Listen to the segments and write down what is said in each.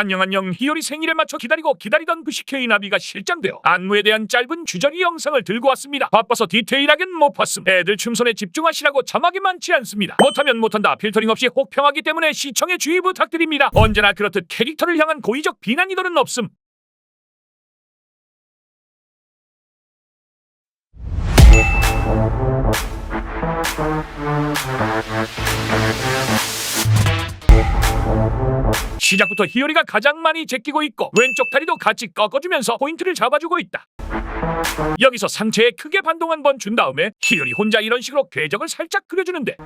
안녕 안녕 희열이 생일에 맞춰 기다리고 기다리던 그 CK 나비가 실장되어 안무에 대한 짧은 주저리 영상을 들고 왔습니다. 바빠서 디테일하겐 못 봤음. 애들 춤선에 집중하시라고 자막이 많지 않습니다. 못하면 못한다 필터링 없이 혹평하기 때문에 시청에 주의 부탁드립니다. 언제나 그렇듯 캐릭터를 향한 고의적 비난 이도는 없음. 시작부터 희열이가 가장 많이 제끼고 있고 왼쪽 다리도 같이 꺾어주면서 포인트를 잡아주고 있다. 여기서 상체에 크게 반동 한 번 준 다음에 희열이 혼자 이런 식으로 궤적을 살짝 그려주는데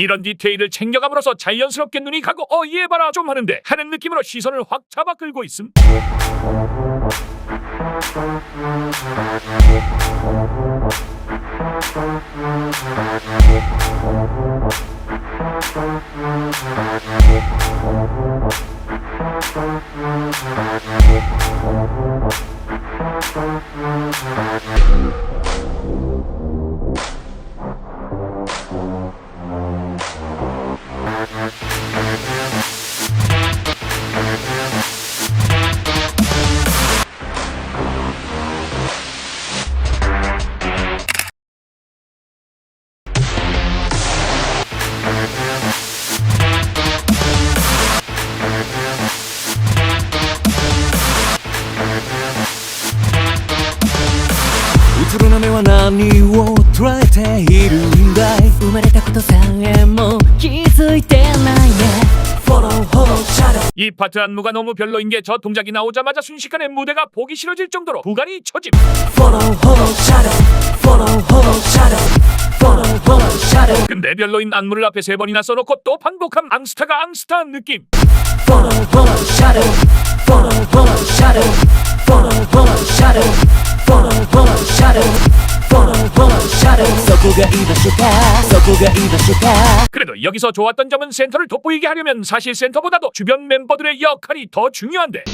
이런 디테일을 챙겨감으로써 자연스럽게 눈이 가고 어얘 봐라 좀 하는데 하는 느낌으로 시선을 확 잡아 끌고 있음.「 は何を捉えているんだい?」生まれたことさえも気づいてないね Follow, follow, shadow 이 파트 안무가 너무 별로인 게 저 동작이 나오자마자 순식간에 무대가 보기 싫어질 정도로 부간이 처짐. Follow, follow, shadow Follow, follow, shadow Follow, follow, shadow 근데 별로인 안무를 앞에 세 번이나 써놓고 또 반복함 앙스타가 앙스타 느낌. Follow, follow, shadow Follow, follow, shadow Follow, follow, shadow Follow, follow, shadow 그래도 여기서 좋았던 점은 센터를 돋보이게 하려면 사실 센터보다도 주변 멤버들의 역할이 더 중요한데.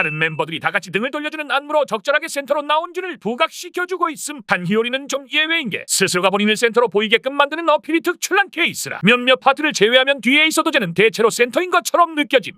다른 멤버들이 다 같이 등을 돌려주는 안무로 적절하게 센터로 나온지를 부각시켜주고 있음. 단 히오리는 좀 예외인 게 스스로가 본인을 센터로 보이게끔 만드는 어필이 특출난 케이스라 몇몇 파트를 제외하면 뒤에 있어도 되는 대체로 센터인 것처럼 느껴짐.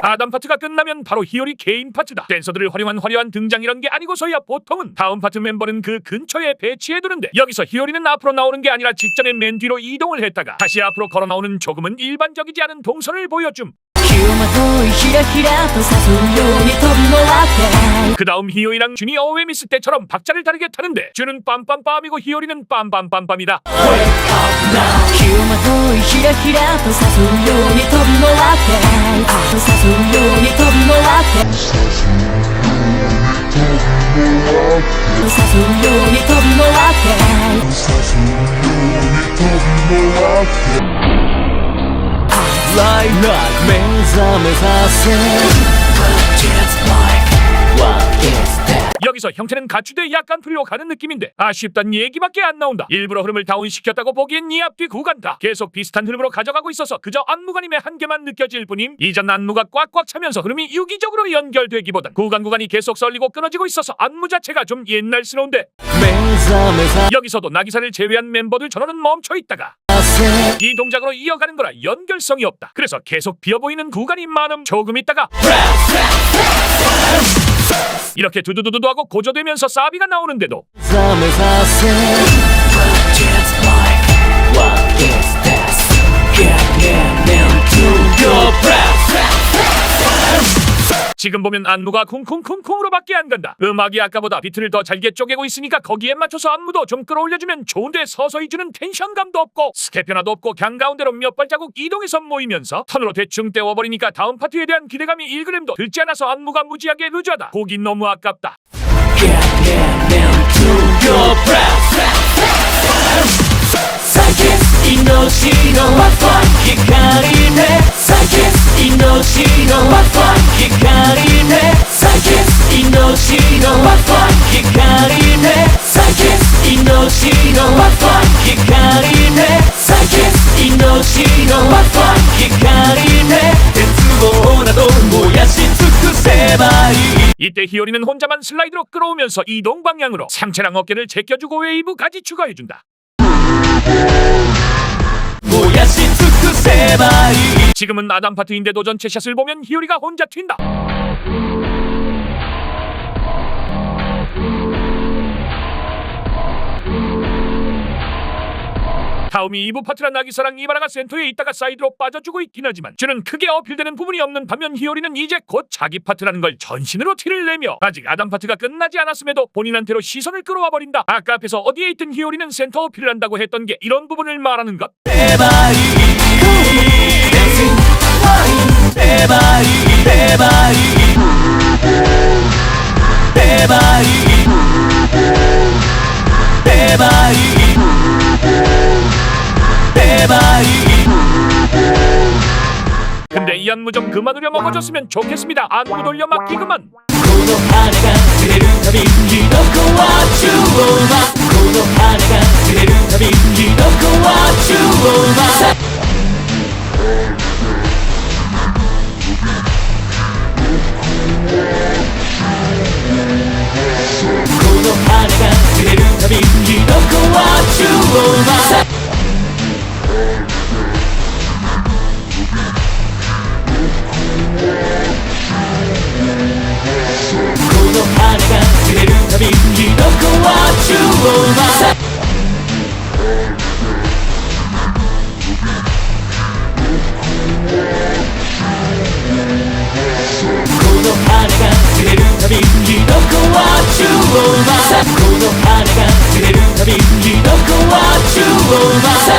다담 파트가 끝나면 바로 히오리 개인 파트다. 댄서들 멤버들을 활용한 화려한 등장이란 게 아니고서야 보통은 다음 파트 멤버는 그 근처에 배치해두는데 여기서 히어리는 앞으로 나오는 게 아니라 직전에 맨 뒤로 이동을 했다가 다시 앞으로 걸어 나오는 조금은 일반적이지 않은 동선을 보여줌. 그 다음 히요이랑 준이 어웨미스 때처럼 박자를 다르게 타는데 준은 빰빰빰이고 히요리는 빰빰빰빰이다. łatwiej Zostaw mi nie to 여기서 형체는 가추돼 약간 풀려가는 느낌인데 아쉽단 얘기밖에 안 나온다. 일부러 흐름을 다운시켰다고 보기엔 이 앞뒤 구간다. 계속 비슷한 흐름으로 가져가고 있어서 그저 안무가님의 한계만 느껴질 뿐임 이전 안무가 꽉꽉 차면서 흐름이 유기적으로 연결되기보단 구간 구간이 계속 썰리고 끊어지고 있어서 안무 자체가 좀 옛날스러운데 여기서도 나기사를 제외한 멤버들 전원은 멈춰있다가 이 동작으로 이어가는 거라 연결성이 없다. 그래서 계속 비어 보이는 구간이 많음 조금 있다가 이렇게 두두두두 하고 고조되면서 사비가 나오는데도 지금 보면 안무가 쿵쿵쿵쿵으로밖에 안 간다. 음악이 아까보다 비트를 더 잘게 쪼개고 있으니까 거기에 맞춰서 안무도 좀 끌어올려주면 좋은데 서서히 주는 텐션감도 없고 스텝 변화도 없고 강 가운데로 몇 발자국 이동해서 모이면서 턴으로 대충 떼워버리니까 다음 파트에 대한 기대감이 1g도 들지 않아서 안무가 무지하게 루즈하다. 보기 너무 아깝다. Getting into 이때 히오리는 혼자만 슬라이드로 끌어오면서 이동 방향으로 상체랑 어깨를 제껴주고 웨이브까지 추가해준다. 지금은 아담 파트인데도 전체 샷을 보면 희열이가 혼자 튄다. 다음이 2부 파트라 나기사랑 이바라가 센터에 있다가 사이드로 빠져주고 있긴 하지만 저는 크게 어필되는 부분이 없는 반면 희열이는 이제 곧 자기 파트라는 걸 전신으로 티를 내며 아직 아담 파트가 끝나지 않았음에도 본인한테로 시선을 끌어와 버린다. 아까 앞에서 어디에 있든 희열이는 센터 어필을 한다고 했던 게 이런 부분을 말하는 것. 세바이 근데 이 안무 좀 그만으려 먹어줬으면 좋겠습니다. 안구 돌려 맡기그만. 고독한 애가 그대를 더 힘이 넣고 와주오마 고독한 애가 그대를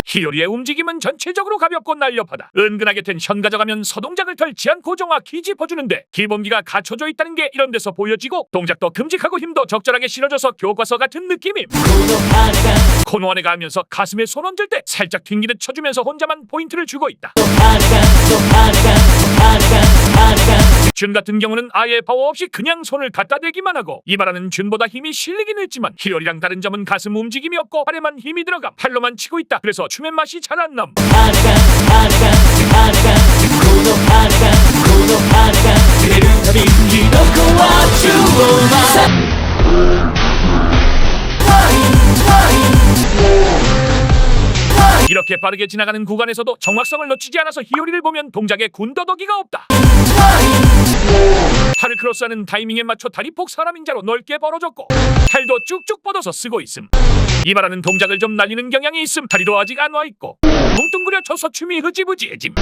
히요리의 움직임은 전체적으로 가볍고 날렵하다. 은근하게 된 현가져가면 서동작을 털치 않고 정확히 짚어주는데 기본기가 갖춰져 있다는 게 이런 데서 보여지고 동작도 큼직하고 힘도 적절하게 실어져서 교과서 같은 느낌임. 코너 안에 가면서 가슴에 손 얹을 때 살짝 튕기듯 쳐주면서 혼자만 포인트를 주고 있다. 준 같은 경우는 아예 파워 없이 그냥 손을 갖다 대기만 하고 이말하는 준보다 힘이 실리긴 했지만 희열이랑 다른 점은 가슴 움직임이 없고 팔에만 힘이 들어가 팔로만 치고 있다. 그래서 춤의 맛이 잘 안 남. 이렇게 빠르게 지나가는 구간에서도 정확성을 놓치지 않아서 희열이를 보면 동작에 군더더기가 없다. 팔을 크로스하는 타이밍에 맞춰 다리 폭 사람인자로 넓게 벌어졌고 팔도 쭉쭉 뻗어서 쓰고 있음. 이말하는 동작을 좀 날리는 경향이 있음. 다리도 아직 안 와 있고 뭉뚱그려 쳐서 춤이 흐지부지해짐.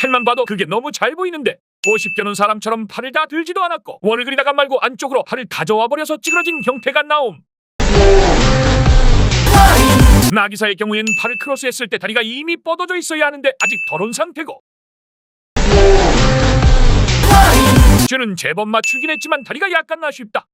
팔만 봐도 그게 너무 잘 보이는데 50견은 사람처럼 팔을 다 들지도 않았고 원을 그리다가 말고 안쪽으로 팔을 가져와 버려서 찌그러진 형태가 나옴. 나기사의 경우엔 팔을 크로스했을 때 다리가 이미 뻗어져 있어야 하는데 아직 덜온 상태고 쥐는 제법 맞추긴 했지만 다리가 약간 아쉽다.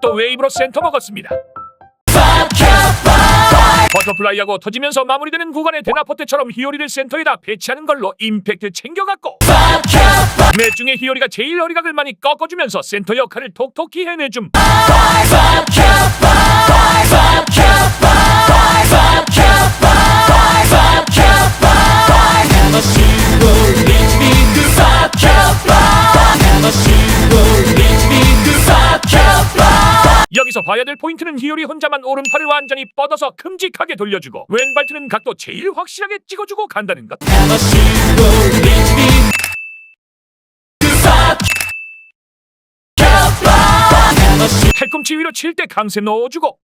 또 웨이브로 센터 먹었습니다. 버터플라이하고 터지면서 마무리되는 구간의 대나포 때처럼 희열이를 센터에다 배치하는 걸로 임팩트 챙겨갔고 넷 중에 희열이가 제일 허리각을 많이 꺾어주면서 센터 역할을 톡톡히 해내줌 여기서 봐야 될 포인트는 희열이 혼자만 오른팔을 완전히 뻗어서 큼직하게 돌려주고 왼발트는 각도 제일 확실하게 찍어주고 간다는 것. 팔꿈치 위로 칠 때 강세 넣어주고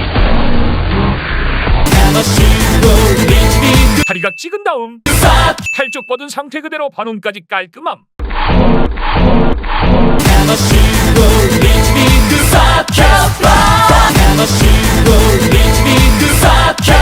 다리가 찍은 다음 팔쭉 뻗은 상태 그대로 반원까지 깔끔함 해마시고 빅빅 삭혀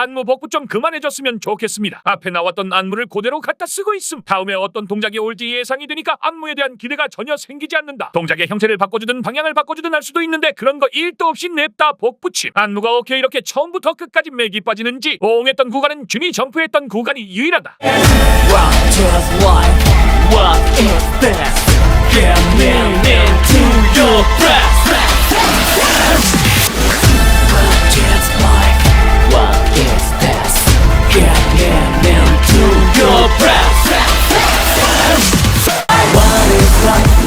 안무 복구 좀 그만해줬으면 좋겠습니다. 앞에 나왔던 안무를 그대로 갖다 쓰고 있음. 다음에 어떤 동작이 올지 예상이 되니까 안무에 대한 기대가 전혀 생기지 않는다. 동작의 형태를 바꿔주든 방향을 바꿔주든 할 수도 있는데 그런 거 1도 없이 냅다 복붙임. 안무가 오케이 이렇게 처음부터 끝까지 맥이 빠지는지 오응했던 구간은 준이 점프했던 구간이 유일하다. Get me into your breath What is? Life?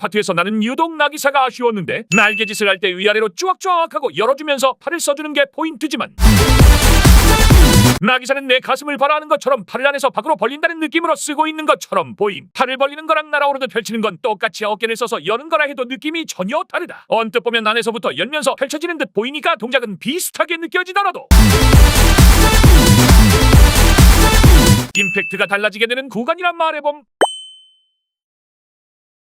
파트에서 나는 유독 나기사가 아쉬웠는데 날개짓을 할 때 위아래로 쭈악쭈악 하고 열어주면서 팔을 써주는 게 포인트지만 나기사는 내 가슴을 바라하는 것처럼 팔을 안에서 밖으로 벌린다는 느낌으로 쓰고 있는 것처럼 보임. 팔을 벌리는 거랑 날아오르듯 펼치는 건 똑같이 어깨를 써서 여는 거라 해도 느낌이 전혀 다르다. 언뜻 보면 안에서부터 열면서 펼쳐지는 듯 보이니까 동작은 비슷하게 느껴지더라도 임팩트가 달라지게 되는 구간이란 말해봄